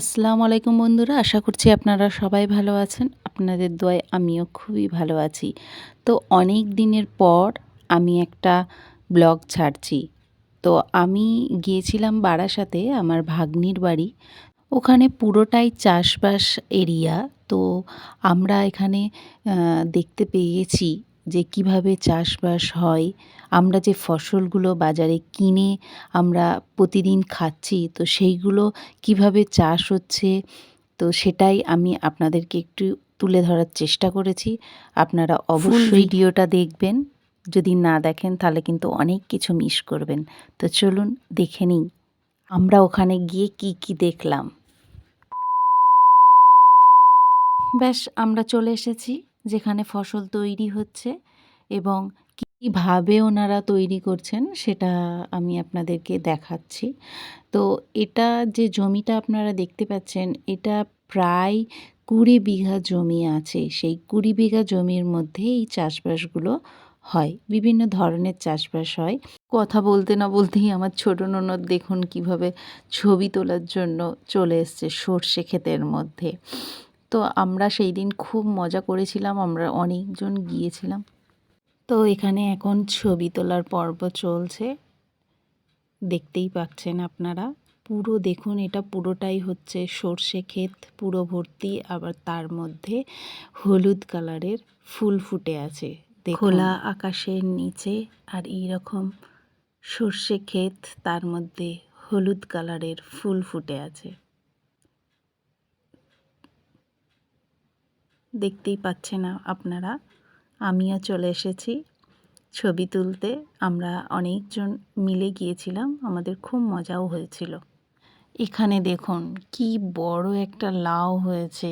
আসসালামু আলাইকুম বন্ধুরা, আশা করছি আপনারা সবাই ভালো আছেন। আপনাদের দোয়ায় আমিও খুবই ভালো আছি। তো অনেক দিনের পর আমি একটা ব্লগ ছাড়ছি। তো আমি গিয়েছিলাম বারাসাতে, আমার ভাগ্নির বাড়ি। ওখানে পুরোটাই চাষবাস এরিয়া। তো আমরা এখানে দেখতে পেয়েছি যে কীভাবে চাষবাস হয় আমরা যে ফসলগুলো বাজারে কিনে আমরা প্রতিদিন খাচ্ছি তো সেইগুলো কীভাবে চাষ হচ্ছে তো সেটাই আমি আপনাদেরকে একটু তুলে ধরার চেষ্টা করেছি। আপনারা অবশ্যই ভিডিওটা দেখবেন যদি না দেখেন তাহলে কিন্তু অনেক কিছু মিস করবেন। তো চলুন দেখে নিই আমরা ওখানে গিয়ে কি কি দেখলাম। ব্যাস আমরা চলে এসেছি। যেখানে ফসল তৈরি হচ্ছে এবং কীভাবে ওনারা তৈরি করছেন সেটা আমি আপনাদেরকে দেখাচ্ছি। তো এটা যে জমিটা আপনারা দেখতে পাচ্ছেন, এটা প্রায় কুড়ি বিঘা জমি আছে। সেই কুড়ি বিঘা জমির মধ্যে এই চাষবাসগুলো হয়। বিভিন্ন ধরনের চাষবাস হয়। কথা বলতে না বলতেই আমার ছোট ননদ দেখুন কীভাবে ছবি তোলার জন্য চলে এসছে সর্ষে ক্ষেতের মধ্যে। তো আমরা সেই দিন খুব মজা করেছিলাম, আমরা অনেকজন গিয়েছিলাম। তো এখানে এখন ছবি তোলার পর্ব চলছে। দেখতেই পাচ্ছেন আপনারা। পুরো দেখুন, এটা পুরোটাই হচ্ছে সর্ষে ক্ষেত, পুরো ভর্তি। আবার তার মধ্যে হলুদ কালারের ফুল ফুটে আছে। খোলা আকাশের নিচে আর এইরকম সর্ষে ক্ষেত, তার মধ্যে হলুদ কালারের ফুল ফুটে আছে। দেখতেই পাচ্ছেন আপনারা। আমিও চলে এসেছি ছবি তুলতে। আমরা অনেকজন মিলে গিয়েছিলাম, আমাদের খুব মজাও হয়েছিল। এখানে দেখুন, কি বড় একটা লাউ হয়েছে।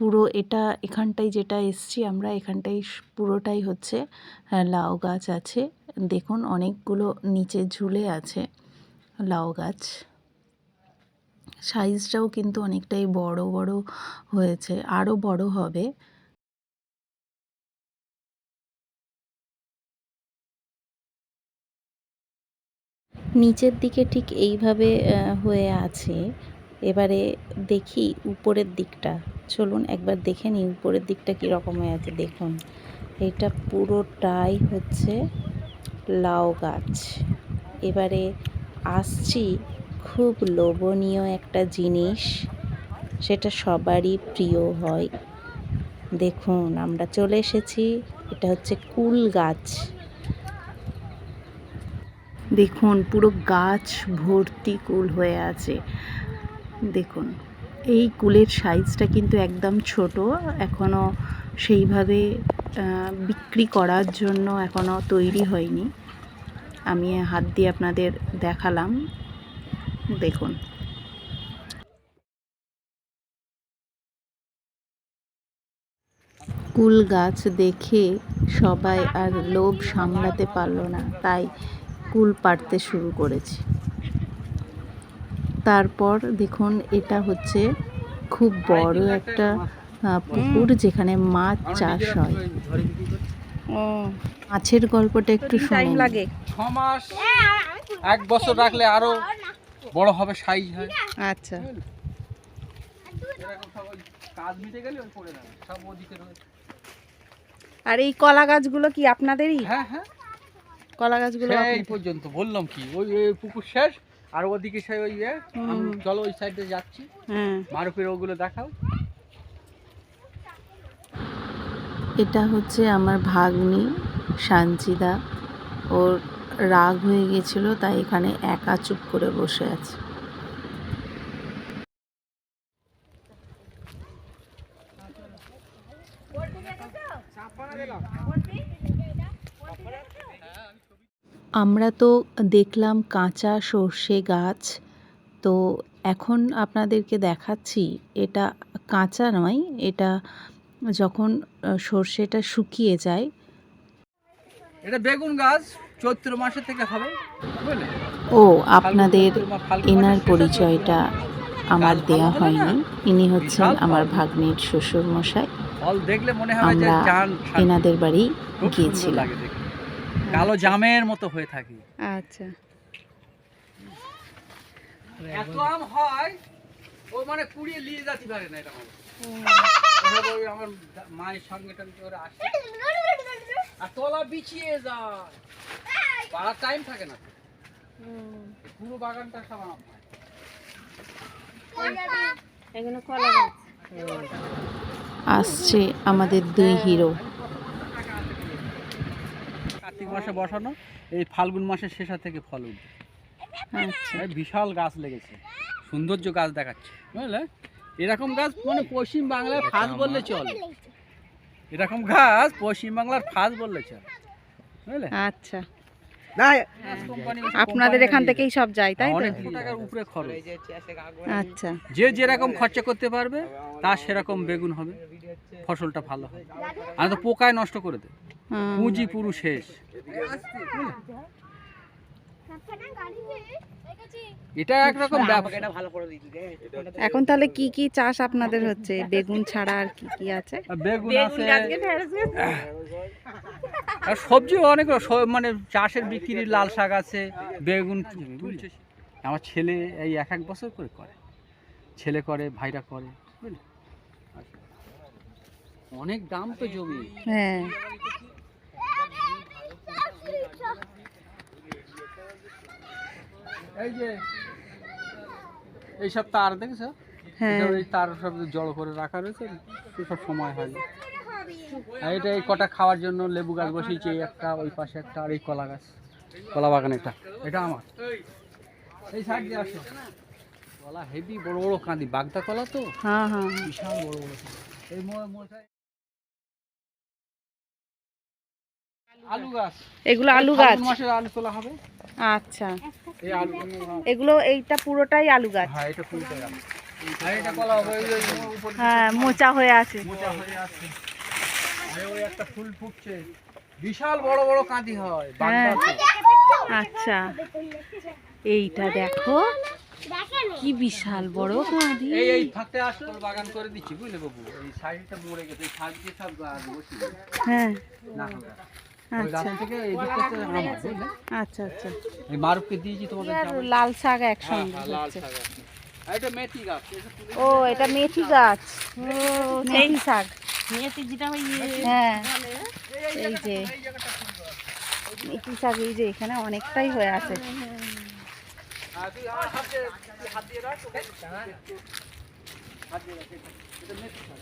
পুরো এটা, এখানটায় যেটা এসছি আমরা এখানটাই পুরোটাই হচ্ছে লাউ গাছ আছে। দেখুন, অনেকগুলো নিচে ঝুলে আছে লাউ গাছ। সাইজটাও কিন্তু অনেকটাই বড় বড় হয়েছে আরও বড় হবে। নিচের দিকে ঠিক এইভাবে হয়ে আছে। এবারে দেখি উপরের দিকটা। চলুন একবার দেখে নিই উপরের দিকটা কীরকম হয়ে আছে। দেখুন, এটা পুরোটাই হচ্ছে লাউ গাছ। এবারে আসছি খুব লোভনীয় একটা জিনিস, সেটা সবারই প্রিয় হয়। দেখুন, আমরা চলে এসেছি, এটা হচ্ছে কুল গাছ। দেখুন, পুরো গাছ ভর্তি কুল হয়ে আছে। দেখুন, এই কুলের সাইজটা কিন্তু একদম ছোট এখনও সেইভাবে বিক্রি করার জন্য এখনও তৈরি হয়নি। আমি হাত দিয়ে আপনাদের দেখালাম। দেখুন। কুল গাছ দেখে সবাই আর লোভ সামলাতে পারল না তাই কুল পাড়তে শুরু করেছি। তারপর দেখুন এটা হচ্ছে খুব বড় একটা আহ, পুকুর যেখানে মাছ চাষ হয়। মাছের গল্পটা একটু টাইম শুনুন। লাগে। ছ মাস এক বছর রাখলে আরও বড় হবে সাইজ হয়। আচ্ছা। এরকম সব ওই কাজ মিটে গেলে পড়ে যাবে সব ওদিকে রয়েছে আর এই কলা গাছগুলো কি আপনাদেরই? হ্যাঁ হ্যাঁ। কলা গাছগুলো আপনাদের? পর্যন্ত বললাম কি ওই ওই পুকুর শেষ আর ওদিকে সেই ওই চলো ওই সাইডে যাচ্ছি। হ্যাঁ। মারুফের ওগুলো দেখাও। এটা হচ্ছে আমার ভাগ্নি সানজিদা ওর রাগ হয়ে গেছিল, তাই এখানে একা চুপ করে বসে আছে। আমরা তো দেখলাম কাঁচা সর্ষে গাছ। তো এখন আপনাদেরকে দেখাচ্ছি, এটা কাঁচা নয়, এটা যখন সর্ষেটা শুকিয়ে যায়। এটা বেগুন গাছ। চৈত্র মাসে থেকে হবে। ও আপনাদের এনার পরিচয়টা আমার দেয়া হয়নি। ইনি হচ্ছেন আমার ভাগ্নির শ্বশুর মশাই। ফল দেখলে মনে হবে যে আমরা এনাদের বাড়ি গিয়েছিলাম। কালো জামের মতো হয়ে থাকে। আচ্ছা। এত আম হয় ওই মানে কুড়িয়ে নিয়ে যেতে পারে না এটা আমার। মায়ের সঙ্গে টঙ্গে ওরা আসে? আর তলা বিছিয়ে যায়। পাড়ার টাইম থাকে না পুরো বাগানটা সব এগুলো কলা গাছ। আসছে আমাদের দুই হিরো। কার্তিক মাসে বসানো এই ফাল্গুন মাসের শেষা থেকে ফল উঠবে। আচ্ছা। বিশাল গাছ লেগেছে সৌন্দর্য গাছ দেখাচ্ছে বুঝলে? এরকম গাছ মানে পশ্চিম বাংলায় ফাঁস বললে চলে। এরকম ঘাস পশ্চিম বাংলার ফাঁস বললে চলে বুঝলে? আচ্ছা। আপনাদের এখান থেকেই সব যায়। তাই তো? টাকার উপরে খরচ। আচ্ছা। যে যেরকম খরচা করতে পারবে তার সেরকম বেগুন হবে ফসলটা ভালো হবে। আর তো পোকায় নষ্ট করে দেয় পুঁজি পুরু শেষ। এটা একরকম এখন তাহলে কি কি চাষ আপনাদের হচ্ছে? বেগুন ছাড়া আর কি কি আছে? বেগুন আছে। আর সবজি অনেক সব- মানে চাষের বিক্রি লাল শাক আছে বেগুন তুলছে। আমার ছেলে এই এক এক বছর করে করে। ছেলে করে ভাইরা করে। অনেক দাম তো জমি। হ্যাঁ। এই যে এইসব তার দেখেছ? হ্যাঁ। তার সব জড়ো করে রাখা রয়েছে সব সময় হয় না। এটা এই কটা খাওয়ার জন্য লেবু গাছ বসিয়েছি এই একটা ওই পাশে একটা আর এই কলা গাছ কলা বাগান এটা। এটা আমার। এই সাইড দিয়ে আসো। কলা হেভি বড় বড় কাঁদি বাগদা কলা তো? হ্যাঁ হ্যাঁ। হ্যাঁ। বিশাল বড় বড় এই আলু গাছ। এগুলো আলু গাছ। মাসের আলু তোলা হবে। আচ্ছা। এই এগুলো এইটা পুরোটাই আলু গাছ। হ্যাঁ এটা হ্যাঁ মোচা হয়ে আছে। মোটা হয়ে আছে আর ওই একটা ফুল ফুটছে। বিশাল বড় বড় কাঁদি হয় হ্যাঁ। আচ্ছা এইটা দেখো। কি বিশাল বড় কাঁদি। এই এই থাকতে আসো বাগান করে দিচ্ছি বুঝলে বাবু? এই সাইডটা মরে গেছে সাইড দিয়ে সব গাছ হ্যাঁ। না হবে ওই আচ্ছা। আচ্ছা আচ্ছা। এই মারুফকে দিয়েছি তোমাদের লাল শাক হ্যাঁ, একসঙ্গে হ্যাঁ, শাক আছে। আর এটা মেথি গাছ ও এটা মেথি গাছ। মেথি শাক। হ্যাঁ এই যে মেথি শাক এই যে এখানে অনেকটাই হয়ে আছে। হ্যাঁ, হাত দিয়ে রাখ ওকে। হাত দিয়ে রাখ, এটা- এটা মেথি শাক।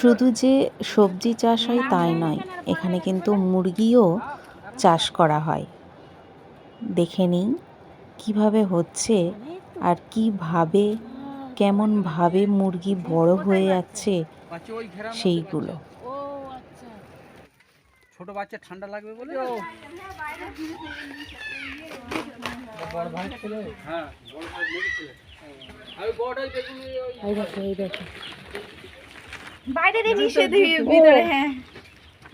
শুধু যে সবজি চাষ হয় তাই নয় এখানে কিন্তু মুরগিও চাষ করা হয়। দেখে নিন কীভাবে হচ্ছে আর কীভাবে কেমনভাবে মুরগি বড় হয়ে যাচ্ছে সেইগুলো। ছোট বাচ্চা ঠান্ডা লাগবে বলে? বড় হ্যাঁ এই দেখো এই দেখো। বাইরে মিশে ভিতরে। হ্যাঁ।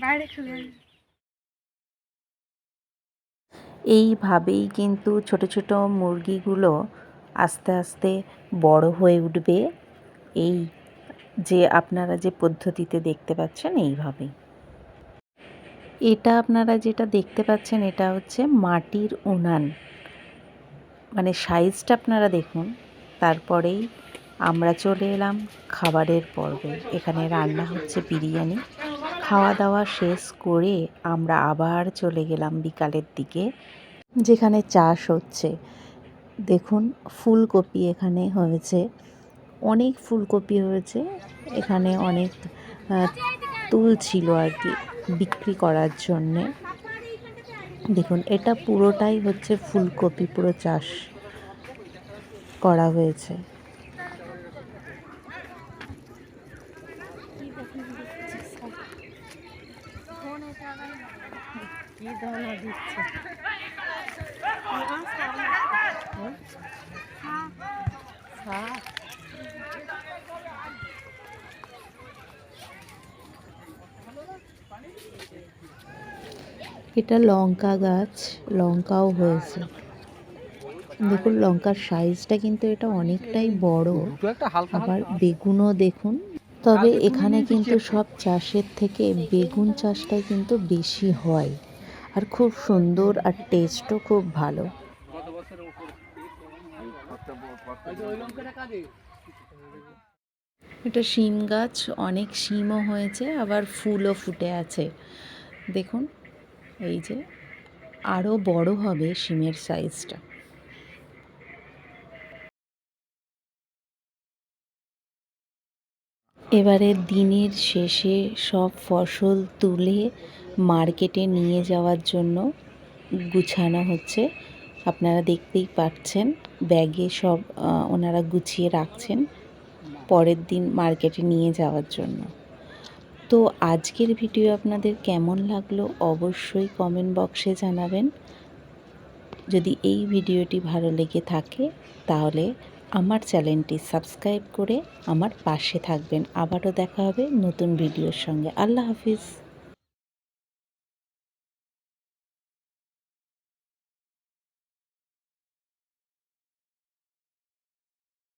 বাইরে চলে এইভাবেই কিন্তু ছোট ছোট মুরগিগুলো আস্তে আস্তে বড় হয়ে উঠবে। এই যে আপনারা যে পদ্ধতিতে দেখতে পাচ্ছেন এইভাবেই। এটা আপনারা যেটা দেখতে পাচ্ছেন এটা হচ্ছে মাটির উনান। মানে সাইজটা আপনারা দেখুন। তারপরেই আমরা চলে এলাম খাবারের পর্বে। এখানে রান্না হচ্ছে বিরিয়ানি। খাওয়া দাওয়া শেষ করে আমরা আবার চলে গেলাম বিকালের দিকে, যেখানে চাষ হচ্ছে। দেখুন, ফুলকপি এখানে হয়েছে। অনেক ফুলকপি হয়েছে। এখানে অনেক তুল ছিল আর কি বিক্রি করার জন্যে। দেখুন, এটা পুরোটাই হচ্ছে ফুলকপি, পুরো চাষ। করা হয়েছে। এটা লঙ্কা গাছ লঙ্কাও হয়েছে। দেখুন, লঙ্কার সাইজটা কিন্তু এটা অনেকটাই বড়। আবার বেগুনও দেখুন। তবে এখানে কিন্তু সব চাষের থেকে বেগুন চাষটাই কিন্তু বেশি হয়। আর খুব সুন্দর আর টেস্টও খুব ভালো। এটা শিম গাছ, অনেক শিমও হয়েছে, আবার ফুলও ফুটে আছে। দেখুন, এই যে আরও বড় হবে শিমের সাইজটা এবারে দিনের শেষে সব ফসল তুলে মার্কেটে নিয়ে যাওয়ার জন্য গুছানো হচ্ছে। আপনারা দেখতেই পাচ্ছেন, ব্যাগে সব ওনারা গুছিয়ে রাখছেন পরের দিন মার্কেটে নিয়ে যাওয়ার জন্য। তো আজকের ভিডিও আপনাদের কেমন লাগল অবশ্যই কমেন্ট বক্সে জানাবেন। যদি এই ভিডিওটি ভালো লেগে থাকে, তাহলে আমার চ্যানেলটি সাবস্ক্রাইব করে আমার পাশে থাকবেন। আবারও দেখা হবে নতুন ভিডিওর সঙ্গে। আল্লাহ হাফিজ।